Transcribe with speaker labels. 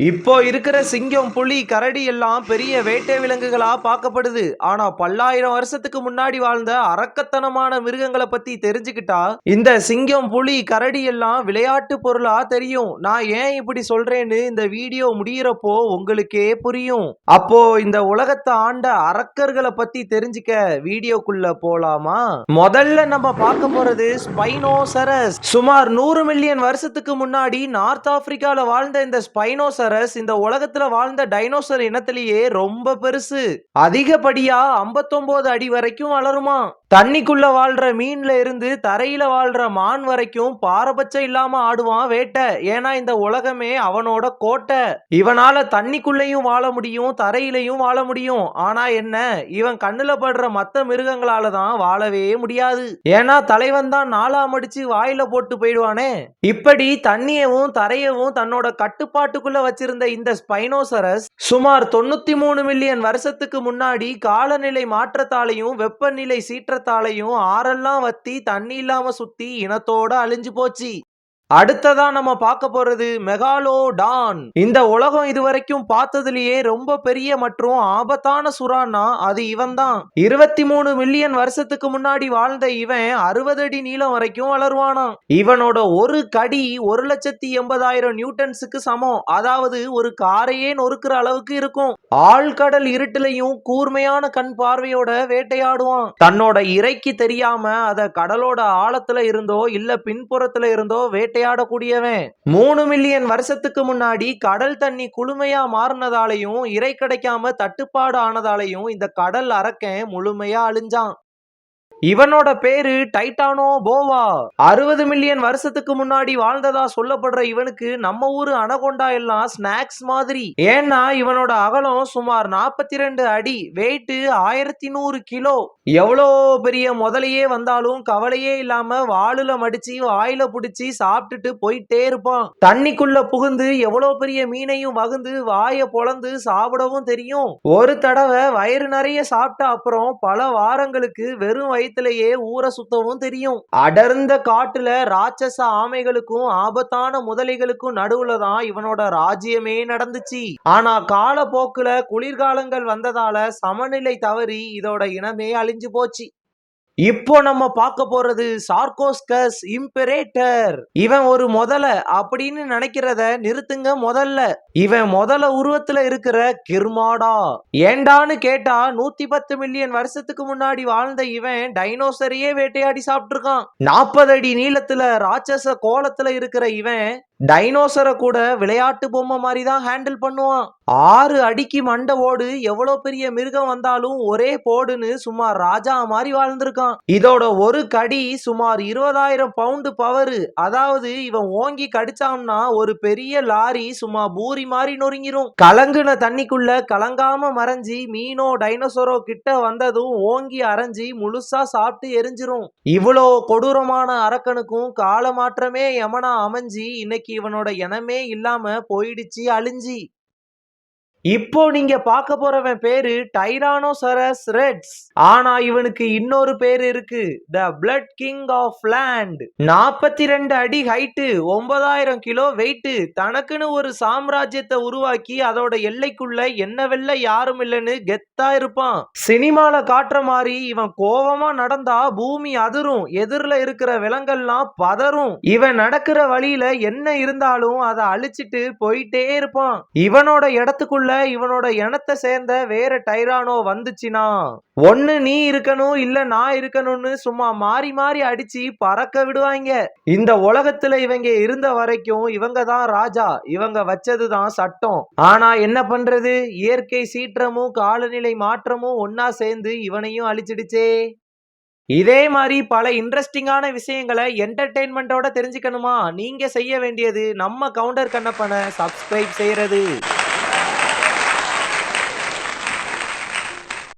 Speaker 1: இப்போ இருக்கிற சிங்கம் புலி கரடி எல்லாம் பெரிய வேட்டை விலங்குகளா பார்க்கப்படுது. ஆனா பல்லாயிரம் வருஷத்துக்கு முன்னாடி வாழ்ந்த அரக்கத்தனமான மிருகங்களை பத்தி தெரிஞ்சுக்கிட்டா இந்த சிங்கம் புலி கரடி எல்லாம் விளையாட்டு பொருளா தெரியும். நான் ஏன் இப்படி சொல்றேன்னு இந்த வீடியோ முடியிறப்போ உங்களுக்கே புரியும். அப்போ இந்த உலகத்தை ஆண்ட அரக்கர்களை பத்தி தெரிஞ்சுக்க வீடியோக்குள்ள போலாமா? முதல்ல நம்ம பார்க்க போறது ஸ்பைனோசரஸ். சுமார் நூறு மில்லியன் வருஷத்துக்கு முன்னாடி நார்த் ஆப்பிரிக்கால வாழ்ந்த இந்த ஸ்பைனோசரஸ் இந்த உலகத்துல வாழ்ந்த டைனோசர் இனத்திலேயே ரொம்ப பெருசு. அதிகப்படியா 59 அடி வரைக்கும் வளருமா? தண்ணிக்குள்ள வாழ்ற மீன்ல இருந்து தரையில வாழ்ற மான் வரைக்கும் பாரபட்சம் இல்லாம ஆடுவான் வேட்டை. ஏன்னா இந்த உலகமே அவனோட கோட்டை. இவனால தண்ணிக்குள்ளேயும் வாழ முடியும் தரையிலையும் வாழ முடியும். ஆனா என்ன? இவன் கண்ணுல படுற மத்த மிருகங்களால தான் வாழவே முடியாது. ஏன்னா தலைவன் தான் நாலாம் மடிச்சு வாயில போட்டு போயிடுவானே. இப்படி தண்ணியவும் தரையவும் தன்னோட கட்டுப்பாட்டுக்குள்ள வச்சிருந்த இந்த ஸ்பைனோசரஸ் சுமார் தொண்ணூத்தி மூணு மில்லியன் வருஷத்துக்கு முன்னாடி காலநிலை மாற்றத்தாலையும் வெப்பநிலை காரணத்தாலையும் ஆறெல்லாம் வத்தி தண்ணி இல்லாம சுத்தி இனத்தோட அழிஞ்சு போச்சு. அடுத்ததா நம்ம பார்க்க போறது மெகாலோ டான் இந்த உலகம் இதுவரைக்கும் பார்த்ததுலயே ரொம்ப பெரிய மற்றும் ஆபத்தான சுறான்னா அது இவன் தான் இருபத்தி மூணு மில்லியன் வருஷத்துக்கு முன்னாடி வாழ்ந்த இவன் அறுபது அடி நீளம் வரைக்கும் வளருவானாம். இவனோட ஒரு கடி ஒரு லட்சத்தி எண்பதாயிரம் நியூட்டன்ஸுக்கு சமம். அதாவது ஒரு காரையே நொறுக்கிற அளவுக்கு இருக்கும். ஆழ்கடல் இருட்டுலையும் கூர்மையான கண் பார்வையோட வேட்டையாடுவான். தன்னோட இறைக்கு தெரியாம அத கடலோட ஆழத்துல இருந்தோ இல்ல பின்புறத்துல இருந்தோ வேட்டையாடக்கூடியவன். மூணு மில்லியன் வருஷத்துக்கு முன்னாடி கடல் தண்ணி குளுமையா மாறினதாலையும் இறை கிடைக்காம தட்டுப்பாடு ஆனதாலையும் இந்த கடல் அரக்கன் முழுமையா அழிஞ்சான். இவனோட பேரு டைட்டானோ போவா. அறுபது மில்லியன் வருஷத்துக்கு முன்னாடி வாழ்ந்ததா சொல்லப்படுற இவனுக்கு நம்ம ஊரு அனகொண்டா எல்லாம் ஸ்நாக்ஸ் மாதிரி. ஏன்னா இவனோட அகலம் சுமார் நாற்பத்தி ரெண்டு அடி வெயிட்டு ஆயிரத்தி நூறு கிலோ. எவ்வளோ பெரிய முதலையே வந்தாலும் கவலையே இல்லாம வாளுல மடிச்சு வாயில புடிச்சு சாப்பிட்டுட்டு போயிட்டே இருப்பான். தண்ணிக்குள்ள புகுந்து எவ்வளோ பெரிய மீனையும் வகுந்து வாயை பொழந்து சாப்பிடவும் தெரியும். ஒரு தடவை வயிறு நிறைய சாப்பிட்ட அப்புறம் பல வாரங்களுக்கு வெறும் வயிற்று விஷயத்திலேயே ஊற சுத்தவும் தெரியும். அடர்ந்த காட்டுல ராட்சச ஆமைகளுக்கும் ஆபத்தான முதலைகளுக்கும் நடுவுல தான் இவனோட ராஜ்யமே நடந்துச்சு. ஆனா காலப்போக்குல குளிர்காலங்கள் வந்ததால சமநிலை தவறி இதோட இனமே அழிஞ்சு போச்சு. இப்போ நம்ம பார்க்க போறது சார்கோஸ்கஸ் இம்பெரேட்டர். இவன் ஒரு முதல அப்படின்னு நினைக்கிறத நிறுத்துங்க முதல்ல. இவன் முதல உருவத்துல இருக்கிற கிர்மாடா. ஏண்டான்னு கேட்டா நூத்தி பத்து மில்லியன் வருஷத்துக்கு முன்னாடி வாழ்ந்த இவன் டைனோசரையே வேட்டையாடி சாப்பிட்டிருக்கான். நாற்பது அடி நீளத்துல ராட்சச கோலத்துல இருக்கிற இவன் டைனோசரை கூட விளையாட்டு பொம்மை மாதிரி தான் ஹேண்டில் பண்ணுவான். ஆறு அடிக்கு மண்டை ஓடு எவ்வளோ பெரிய மிருகம் வந்தாலும் ஒரே போடுன்னு சுமார் ராஜா மாதிரி வாழ்ந்திருக்கான். இதோட ஒரு கடி சுமார் இருபதாயிரம் பவுண்டு பவரு அதாவது இவன் ஓங்கி கடிச்சான்னா ஒரு பெரிய லாரி சும்மா பூரி மாதிரி நொறுங்கிரும். கலங்குன தண்ணிக்குள்ள கலங்காம மறைஞ்சி மீனோ டைனோசரோ கிட்ட வந்ததும் ஓங்கி அரைஞ்சி முழுசா சாப்பிட்டு எரிஞ்சிரும். இவ்வளோ கொடூரமான அரக்கனுக்கும் காலமாற்றமே யமனா அமைஞ்சி இன்னைக்கு இவனோட இனமே இல்லாம போயிடுச்சு அழிஞ்சி. இப்போ நீங்க பார்க்க போறவன் பேரு டைரானோசரஸ் ரெட்ஸ் ஆனா இவனுக்கு இன்னொரு பேர் இருக்கு. The blood king of land நாற்பத்தி ரெண்டு அடி ஹைட்டு ஒன்பதாயிரம் கிலோ வெயிட்டு தனக்குன்னு ஒரு சாம்ராஜ்யத்தை உருவாக்கி அதோட எல்லைக்குள்ள என்ன வெல்ல யாரும் இல்லைன்னு கெத்தா இருப்பான். சினிமால காட்டுற மாதிரி இவன் கோவமா நடந்தா பூமி அதிரும் எதிரில் இருக்கிற விலங்கெல்லாம் பதறும் இவன் நடக்கிற வழியில என்ன இருந்தாலும் அதை அழிச்சிட்டு போயிட்டே இருப்பான். இவனோட இடத்துக்குள்ள இவனோட இனத்தை சேர்ந்த வேற டைரானோ வந்துச்சுன்னா ஒண்ணு நீ இருக்கணும் இல்ல நான் இருக்கணும்னு சும்மா மாறி மாறி அடிச்சு பறக்க விடுவாங்க இந்த உலகத்துல இவங்க இருந்த வரைக்கும் இவங்க தான் ராஜா இவங்க வச்சதுதான் சட்டம். ஆனா என்ன பண்றது? இயற்கை சீற்றமும் காலநிலை மாற்றமும் ஒன்னா சேர்ந்து இவனையும் அழிச்சிடுச்சே. இதே மாதிரி பல இன்ட்ரெஸ்டிங்கான விஷயங்களை என்டர்டெயின்மெண்ட்டோட தெரிஞ்சுக்கணுமா? நீங்க செய்ய வேண்டியது நம்ம கவுண்டர் கண்ணப்பனை சப்ஸ்கிரைப் செய்யறது.